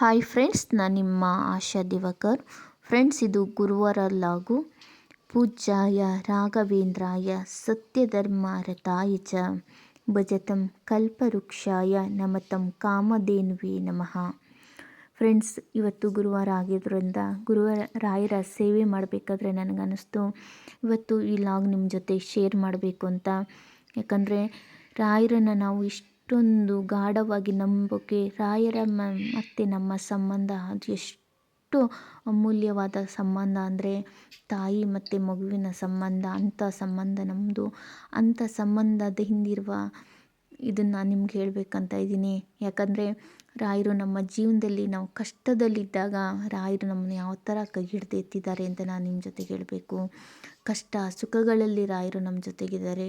Hi friends ನಾನು ನಿಮ್ಮ ಆಶಾ Diwakar. Friends ಇದು ಗುರುವಾರ ಲಾಗು. ಪೂಜ್ಯಾಯ ರಾಘವೇಂದ್ರಾಯ ಸತ್ಯಧರ್ಮಾರತಾಯ ಚ. ಭಜತಂ ಕಲ್ಪವೃಕ್ಷಾಯ ನಮತಂ ಕಾಮಧೇನ್ವಿ ನಮಃ. ಫ್ರೆಂಡ್ಸ್ ಇವತ್ತು ಗುರುವಾರ ಆಗಿದ್ದರಿಂದ ಗುರುವಾರ ರಾಯರ ಸೇವೆ ಮಾಡಬೇಕಾದ್ರೆ ನನಗನ್ನಿಸ್ತು. ಇವತ್ತು ಈ ಲಾಗ್ ನಿಮ್ಮ ಜೊತೆ ಶೇರ್ ಮಾಡಬೇಕು ಅಂತ. ಯಾಕಂದರೆ ರಾಯರನ್ನು ನಾವು ಇಷ್ಟೊಂದು ಗಾಢವಾಗಿ ನಂಬೋಕೆ ರಾಯರ ಮತ್ತು ನಮ್ಮ ಸಂಬಂಧ ಅದು ಎಷ್ಟು ಅಮೂಲ್ಯವಾದ ಸಂಬಂಧ ಅಂದರೆ ತಾಯಿ ಮತ್ತು ಮಗುವಿನ ಸಂಬಂಧ, ಅಂಥ ಸಂಬಂಧ ನಮ್ಮದು ಅಂಥ ಸಂಬಂಧದ ಹಿಂದಿರುವ ಇದನ್ನು ನಿಮ್ಗೆ ಹೇಳಬೇಕಂತ ಇದ್ದೀನಿ. ಯಾಕಂದರೆ ರಾಯರು ನಮ್ಮ ಜೀವನದಲ್ಲಿ ನಾವು ಕಷ್ಟದಲ್ಲಿದ್ದಾಗ ರಾಯರು ನಮ್ಮನ್ನು ಯಾವ ಥರ ಕೈ ಹಿಡ್ದು ಎತ್ತಿದ್ದಾರೆ ಅಂತ ನಾನು ನಿಮ್ಮ ಜೊತೆಗೆ ಹೇಳಬೇಕು. ಕಷ್ಟ ಸುಖಗಳಲ್ಲಿ ರಾಯರು ನಮ್ಮ ಜೊತೆಗಿದ್ದಾರೆ.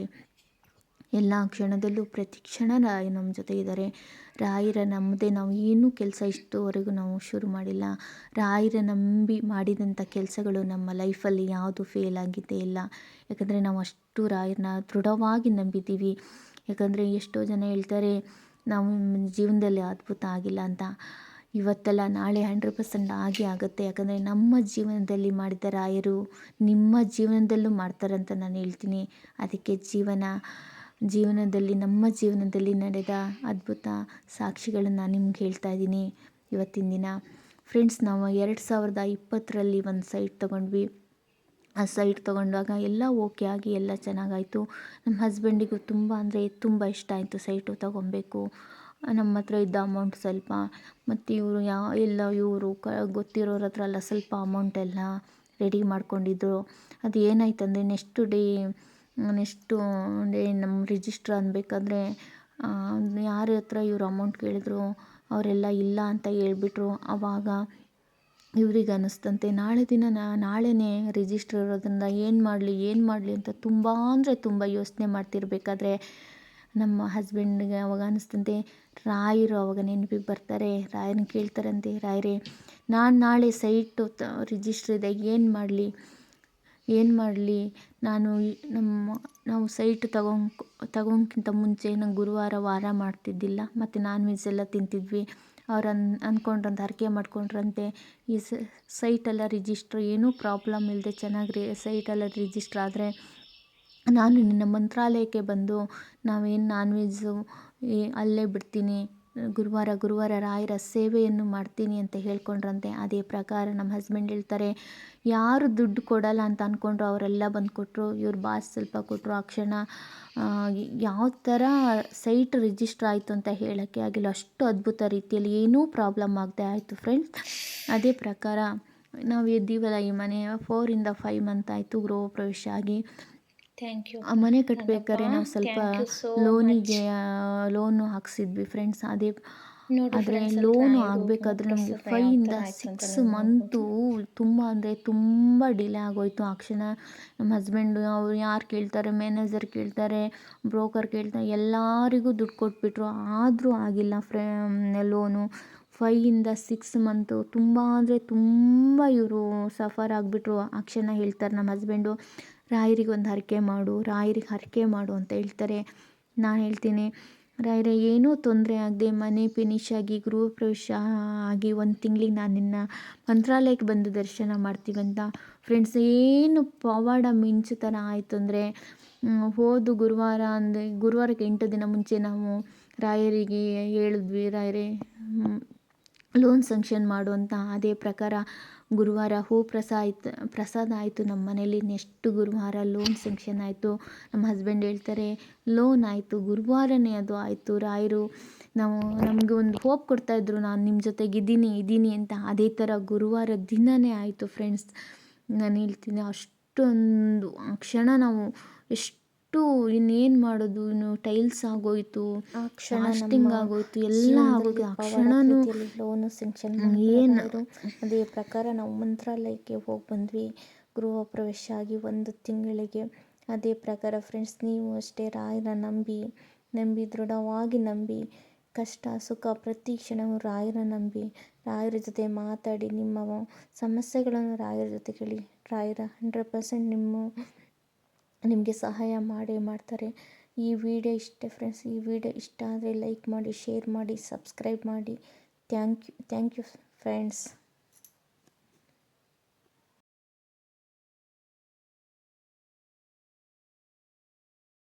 ಎಲ್ಲ ಕ್ಷಣದಲ್ಲೂ ಪ್ರತಿ ಕ್ಷಣ ರಾಯ ನಮ್ಮ ಜೊತೆ ಇದ್ದಾರೆ ರಾಯರ ನಂಬದೆ ನಾವು ಏನೂ ಕೆಲಸ ಇಷ್ಟುವರೆಗೂ ನಾವು ಶುರು ಮಾಡಿಲ್ಲ. ರಾಯರ ನಂಬಿ ಮಾಡಿದಂಥ ಕೆಲಸಗಳು ನಮ್ಮ ಲೈಫಲ್ಲಿ ಯಾವುದು ಫೇಲ್ ಆಗಿದ್ದೇ ಇಲ್ಲ. ಯಾಕಂದರೆ ನಾವು ಅಷ್ಟು ರಾಯರನ್ನ ದೃಢವಾಗಿ ನಂಬಿದ್ದೀವಿ. ಯಾಕಂದರೆ ಎಷ್ಟೋ ಜನ ಹೇಳ್ತಾರೆ, ನಾವು ಜೀವನದಲ್ಲಿ ಅದ್ಭುತ ಆಗಿಲ್ಲ ಅಂತ. ಇವತ್ತಲ್ಲ ನಾಳೆ ಹಂಡ್ರೆಡ್ ಪರ್ಸೆಂಟ್ ಆಗಿ ಆಗುತ್ತೆ. ಯಾಕಂದರೆ ನಮ್ಮ ಜೀವನದಲ್ಲಿ ಮಾಡಿದ ರಾಯರು ನಿಮ್ಮ ಜೀವನದಲ್ಲೂ ಮಾಡ್ತಾರಂತ ನಾನು ಹೇಳ್ತೀನಿ. ಅದಕ್ಕೆ ಜೀವನ ಜೀವನದಲ್ಲಿ, ನಮ್ಮ ಜೀವನದಲ್ಲಿ ನಡೆದ ಅದ್ಭುತ ಸಾಕ್ಷಿಗಳನ್ನು ನಿಮ್ಗೆ ಹೇಳ್ತಾ ಇದ್ದೀನಿ ಇವತ್ತಿನ ದಿನ. ಫ್ರೆಂಡ್ಸ್ ನಾವು ಎರಡು ಸಾವಿರದ ಇಪ್ಪತ್ತರಲ್ಲಿ ಒಂದು ಸೈಟ್ ತೊಗೊಂಡ್ವಿ. ಆ ಸೈಟ್ ತೊಗೊಂಡಾಗ ಎಲ್ಲ ಓಕೆ ಆಗಿ ಎಲ್ಲ ಚೆನ್ನಾಗಾಯಿತು. ನಮ್ಮ ಹಸ್ಬೆಂಡಿಗೂ ತುಂಬ ಅಂದರೆ ತುಂಬ ಇಷ್ಟ ಆಯಿತು ಸೈಟು ತೊಗೊಬೇಕು ನಮ್ಮ ಹತ್ರ ಇದ್ದ ಅಮೌಂಟ್ ಸ್ವಲ್ಪ, ಮತ್ತು ಇವರು ಯಾ, ಎಲ್ಲ ಇವರು ಕ, ಗೊತ್ತಿರೋರ ಹತ್ರ ಎಲ್ಲ ಸ್ವಲ್ಪ ಅಮೌಂಟೆಲ್ಲ ರೆಡಿ ಮಾಡ್ಕೊಂಡಿದ್ರು. ಅದು ಏನಾಯ್ತು ಅಂದರೆ ನೆಕ್ಸ್ಟ್ ಡೇ ನೆಕ್ಸ್ಟು ಡೇ ನಮ್ಮ ರಿಜಿಸ್ಟ್ರ್ ಅನ್ಬೇಕಾದ್ರೆ ಯಾರ ಹತ್ರ ಇವ್ರು ಅಮೌಂಟ್ ಕೇಳಿದ್ರು, ಅವರೆಲ್ಲ ಇಲ್ಲ ಅಂತ ಹೇಳ್ಬಿಟ್ರು. ಆವಾಗ ಇವ್ರಿಗೆ ಅನ್ನಿಸ್ತಂತೆ ನಾಳೆ ದಿನ ನಾಳೆನೇ ರಿಜಿಸ್ಟ್ರ್ ಇರೋದ್ರಿಂದ ಏನು ಮಾಡಲಿ ಏನು ಮಾಡಲಿ ಅಂತ ತುಂಬ, ಅಂದರೆ ತುಂಬ ಯೋಚನೆ ಮಾಡ್ತಿರ್ಬೇಕಾದ್ರೆ ನಮ್ಮ ಹಸ್ಬೆಂಡ್ಗೆ ಅವಾಗ ಅನ್ನಿಸ್ತಂತೆ ರಾಯರು ಅವಾಗ ನೆನಪಿಗೆ ಬರ್ತಾರೆ. ರಾಯರನ್ನ ಕೇಳ್ತಾರಂತೆ. ರಾಯರೇ, ನಾನು ನಾಳೆ ಸೈಟು ರಿಜಿಸ್ಟ್ರ್ ಇದೆ, ಏನು ಮಾಡಲಿ? ಏನು ಮಾಡಲಿ? ನಾನು ನಮ್ಮ, ನಾವು ಸೈಟ್ ತಗೊಂಡು, ತಗೊಂಡ್ಕಿಂತ ಮುಂಚೆ ನಂಗೆ ಗುರುವಾರ ವಾರ ಮಾಡ್ತಿದ್ದಿಲ್ಲ. ಮತ್ತು ನಾನ್ ವೆಜ್ ಎಲ್ಲ ತಿಂತಿದ್ವಿ. ಅವ್ರು ಅನ್ ಅಂದ್ಕೊಂಡ್ರಂತೆ ಹರಕೆ ಮಾಡ್ಕೊಂಡ್ರಂತೆ. ಈ ಸೈಟೆಲ್ಲ ರಿಜಿಸ್ಟ್ರ್ ಏನೂ ಪ್ರಾಬ್ಲಮ್ ಇಲ್ಲದೆ ಚೆನ್ನಾಗಿ ರಿ ಸೈಟೆಲ್ಲ ರಿಜಿಸ್ಟ್ರ್ ಆದರೆ ನಾನು ನಿನ್ನ ಮಂತ್ರಾಲಯಕ್ಕೆ ಬಂದು ನಾವೇನು ನಾನ್ ವೆಜ್ಜು ಅಲ್ಲೇ ಬಿಡ್ತೀನಿ. ಗುರುವಾರ ಗುರುವಾರ ರಾಯರ ಸೇವೆಯನ್ನು ಮಾಡ್ತೀನಿ ಅಂತ ಹೇಳ್ಕೊಂಡ್ರಂತೆ. ಅದೇ ಪ್ರಕಾರ ನಮ್ಮ ಹಸ್ಬೆಂಡ್ ಹೇಳ್ತಾರೆ, ಯಾರು ದುಡ್ಡು ಕೊಡಲ್ಲ ಅಂತ ಅಂದ್ಕೊಂಡ್ರು ಅವರೆಲ್ಲ ಬಂದು ಕೊಟ್ಟರು ಇವ್ರ ಬಾಸ್ ಸ್ವಲ್ಪ ಕೊಟ್ಟರು ಆ ಕ್ಷಣ ಯಾವ ಥರ ಸೈಟ್ ರಿಜಿಸ್ಟರ್ ಆಯಿತು ಅಂತ ಹೇಳೋಕ್ಕೆ ಆಗಿಲ್ಲ. ಅಷ್ಟು ಅದ್ಭುತ ರೀತಿಯಲ್ಲಿ ಏನೂ ಪ್ರಾಬ್ಲಮ್ ಆಗದೆ ಆಯಿತು ಫ್ರೆಂಡ್ಸ್ ಅದೇ ಪ್ರಕಾರ, ನಾವು ಎದ್ದೀವಲ್ಲ ಈ ಮನೆ ಫೋರಿಂದ ಫೈವ್ ಮಂತ್ ಆಯಿತು ಗೃಹ ಪ್ರವೇಶ ಆಗಿ. ಥ್ಯಾಂಕ್ ಯು ಮನೆ ಕಟ್ಟಬೇಕಾದ್ರೆ ನಾವು ಸ್ವಲ್ಪ ಲೋನಿಗೆ ಲೋನು ಹಾಕ್ಸಿದ್ವಿ. ಫ್ರೆಂಡ್ಸ್ ಅದೇ ಆದರೆ ಲೋನು ಆಗಬೇಕಾದ್ರೆ ನಮಗೆ ಫೈಯಿಂದ ಸಿಕ್ಸ್ ಮಂತು ತುಂಬ ಅಂದರೆ ತುಂಬ ಡಿಲೇ ಆಗೋಯಿತು. ಆ ಕ್ಷಣ ನಮ್ಮ ಹಸ್ಬೆಂಡು ಅವ್ರು ಯಾರು ಕೇಳ್ತಾರೆ? ಮ್ಯಾನೇಜರ್ ಕೇಳ್ತಾರೆ ಬ್ರೋಕರ್ ಕೇಳ್ತಾರೆ ಎಲ್ಲರಿಗೂ ದುಡ್ಡು ಕೊಟ್ಬಿಟ್ರು. ಆದರೂ ಆಗಿಲ್ಲ ಫ್ರೇ ಲೋನು ಫೈಯಿಂದ ಸಿಕ್ಸ್ ಮಂತು ತುಂಬ ಅಂದರೆ ತುಂಬ ಇವರು ಸಫರ್ ಆಗಿಬಿಟ್ರು. ಕ್ಷಣ ಹೇಳ್ತಾರೆ ನಮ್ಮ ಹಸ್ಬೆಂಡು ರಾಯರಿಗೆ ಒಂದು ಹರಕೆ ಮಾಡು, ರಾಯರಿಗೆ ಹರಕೆ ಮಾಡು ಅಂತ ಹೇಳ್ತಾರೆ. ನಾನು ಹೇಳ್ತೀನಿ, ರಾಯರೇ, ಏನೂ ತೊಂದರೆ ಆಗದೆ ಮನೆ ಫಿನಿಶ್ ಆಗಿ ಗೃಹ ಪ್ರವೇಶ ಆಗಿ ಒಂದು ತಿಂಗಳಿಗೆ ನಾನು ನಿನ್ನ ಮಂತ್ರಾಲಯಕ್ಕೆ ಬಂದು ದರ್ಶನ ಮಾಡ್ತೀವಂತ ಫ್ರೆಂಡ್ಸ್ ಏನು ಪವಾಡ ಮಿಂಚು ಥರ ಆಯಿತು ಅಂದರೆ ಹೋದು ಗುರುವಾರ ಅಂದರೆ ಗುರುವಾರಕ್ಕೆ ಎಂಟು ದಿನ ಮುಂಚೆ ನಾವು ರಾಯರಿಗೆ ಹೇಳಿದ್ವಿ, ರಾಯರೇ ಲೋನ್ ಸಂಕ್ಷನ್ ಮಾಡು ಅಂತ ಅದೇ ಪ್ರಕಾರ ಗುರುವಾರ ಹೂ ಪ್ರಸಾದ ಪ್ರಸಾದ ಆಯಿತು ನಮ್ಮ ಮನೇಲಿ, ನೆಕ್ಸ್ಟ್ ಗುರುವಾರ ಲೋನ್ ಸಂಕ್ಷನ್ ಆಯಿತು. ನಮ್ಮ ಹಸ್ಬೆಂಡ್ ಹೇಳ್ತಾರೆ, ಲೋನ್ ಆಯಿತು, ಗುರುವಾರನೇ ಅದು ಆಯಿತು, ರಾಯರು. ನಾವು ನಮಗೆ ಒಂದು ಹೋಪ್ ಕೊಡ್ತಾಯಿದ್ರು ನಾನು ನಿಮ್ಮ ಜೊತೆಗೆ ಇದ್ದೀನಿ ಅಂತ. ಅದೇ ಥರ ಗುರುವಾರ ದಿನವೇ ಆಯಿತು ಫ್ರೆಂಡ್ಸ್ ನಾನು ಹೇಳ್ತೀನಿ, ಅಷ್ಟೊಂದು ಕ್ಷಣ ನಾವು ಎಷ್ಟು ಇನ್ನೇನು ಮಾಡೋದು? ಇನ್ನು ಟೈಲ್ಸ್ ಆಗೋಯ್ತು ಕಾಸ್ಟಿಂಗ್ ಆಗೋಯ್ತು ಎಲ್ಲ ಆಗೋದು ಆ ಕ್ಷಣನೂ ಲೋನು ಸ್ಯಾಂಕ್ಷನ್ ಏನು? ಅದೇ ಪ್ರಕಾರ ನಾವು ಮಂತ್ರಾಲಯಕ್ಕೆ ಹೋಗಿ ಬಂದ್ವಿ. ಗೃಹ ಪ್ರವೇಶ ಆಗಿ ಒಂದು ತಿಂಗಳಿಗೆ. ಅದೇ ಪ್ರಕಾರ ಫ್ರೆಂಡ್ಸ್ ನೀವು ಅಷ್ಟೇ ರಾಯರ ನಂಬಿ ನಂಬಿ ದೃಢವಾಗಿ ನಂಬಿ ಕಷ್ಟ ಸುಖ ಪ್ರತಿ ಕ್ಷಣವೂ ರಾಯರ ನಂಬಿ. ರಾಯರ ಜೊತೆ ಮಾತಾಡಿ ನಿಮ್ಮ ಸಮಸ್ಯೆಗಳನ್ನು ರಾಯರ ಜೊತೆ ಕೇಳಿ. ರಾಯರ ಹಂಡ್ರೆಡ್ ಪರ್ಸೆಂಟ್ ನಿಮ್ಮ ನಿಮಗೆ ಸಹಾಯ ಮಾಡೇ, ಮಾಡ್ತಾರೆ. ಈ ವಿಡಿಯೋ ಇಷ್ಟೇ ಫ್ರೆಂಡ್ಸ್ ಈ ವಿಡಿಯೋ ಇಷ್ಟ ಆದರೆ ಲೈಕ್ ಮಾಡಿ ಶೇರ್ ಮಾಡಿ ಸಬ್ಸ್ಕ್ರೈಬ್ ಮಾಡಿ. Thank you thank you friends